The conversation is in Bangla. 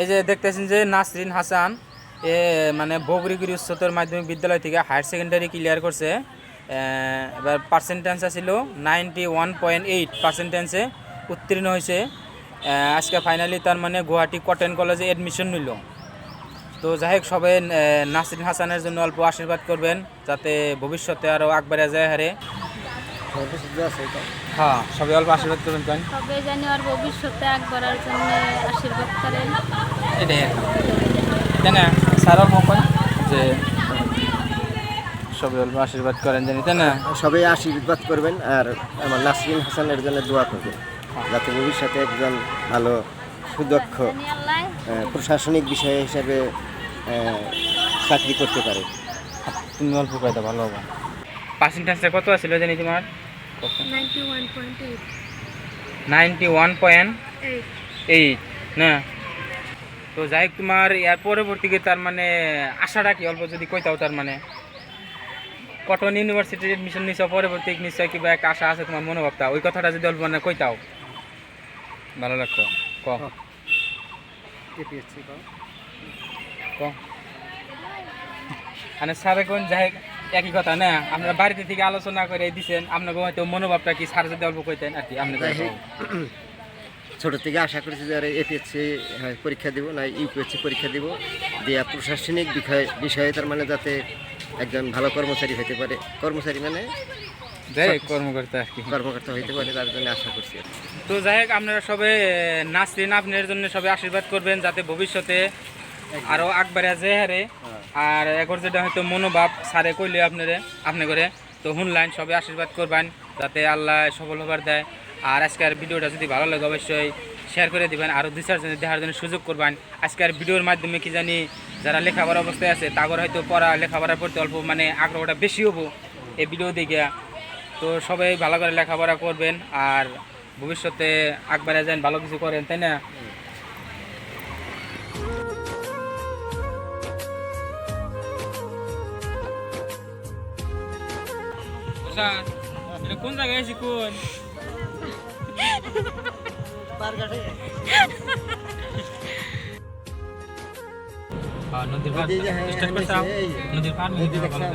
এই যে দেখতেছেন যে নাসরিন হাসান, এ মানে বগরিগুড়ি উচ্চতর মাধ্যমিক বিদ্যালয় থেকে হায়ার সেকেন্ডারি ক্লিয়ার করছে। এবার পার্সেন্টেন্স ছিল নাইনটি ওয়ান পয়েন্ট এইট পার্সেন্টেন্সে উত্তীর্ণ হয়েছে। আজকে ফাইনালি তার মানে গুয়াহাটি কটন কলেজে এডমিশন নিল। তো যাই হোক সবাই নাসরিন হাসানের জন্য অল্প আশীর্বাদ করবেন, যাতে ভবিষ্যতে আরও আকবারে যায় হারে। হ্যাঁ সবাই অল্প আশীর্বাদ করবেন কেন তবে জানি আর ভবিষ্যতে এক করার জন্য আশীর্বাদ করেন। এটাই তাই না? স্যার অল্প কন যে সবাই অল্প আশীর্বাদ করেন জানি তাই না? সবাই আশীর্বাদ করবেন আর আমার নাসরিন হাসানের জন্য দোয়া করবেন যাতে ভবিষ্যতে একজন ভালো সুদক্ষ প্রশাসনিক বিষয় হিসেবে চাকরি করতে পারে। তুমি অল্প কয়টা ভালো হবে। পার্সেন্টেজটা কত আছিল জানি তোমার? Ninety one point eight. না? তো যাই হোক তোমার ইয়ার পরবর্তীকে তার মানে আশাটা কি? অল্প যদি কইতাও তার মানে। কটন ইউনিভার্সিটির এডমিশন নিছ পরবর্তী নিশ্চয় কিবা একটা আশা আছে তোমার মনোভাবটা ওই কথাটা যদি অল্প মানে কইতাও। ভালো লাগতো। ক? ক মানে স্যারে কোন? যাই একই কথা না? আপনারা বাড়িতে থেকে আলোচনা করে দিছেন আপনাকে হয়তো মনোভাবটা কি স্যার যদি অল্প কইতেন আর কি ছোট থেকে আশা করেছি যে এপিএসসি পরীক্ষা দিব না ইউপিএসসি পরীক্ষা দিব দিয়া প্রশাসনিক বিষয় বিষয়ে তার মানে যাতে একজন ভালো কর্মচারী হতে পারে। কর্মচারী মানে? কর্মকর্তা আর কি। কর্মকর্তা হতে পারে তার জন্য আশা করছি তো যাই হোক আপনারা সবে নাসরিন আপনার জন্য সবাই আশীর্বাদ করবেন যাতে ভবিষ্যতে আরও আকবারে যে হারে আর এখন যেটা হয়তো মনোভাব সারে কইলে আপনারে আপনি করে। তো শুনলেন সবাই আশীর্বাদ করবেন যাতে আল্লাহ সফল হবার দেয়। আর আজকের ভিডিওটা যদি ভালো লাগে অবশ্যই শেয়ার করে দিবেন। আরও দুই চারজনের দেখার জন্য সুযোগ করবেন। আজকের ভিডিওর মাধ্যমে কি জানি যারা লেখাপড়া অবস্থায় আছে তাগর হয়তো পড়া লেখাপড়ার প্রতি অল্প মানে আগ্রহটা বেশি হব এই ভিডিও দেখে। তো সবাই ভালো করে লেখাপড়া করবেন আর ভবিষ্যতে আকবারে যান ভালো কিছু করেন তাই না? আচ্ছা, এটা কোন জায়গায় আছি কোন আহ, নদীর পাড় নদী যে হ্যাঁ, স্টার্ট হ্যাঁ, করতাম এই, নদীর পাড় নদী নদীর দেখলাম,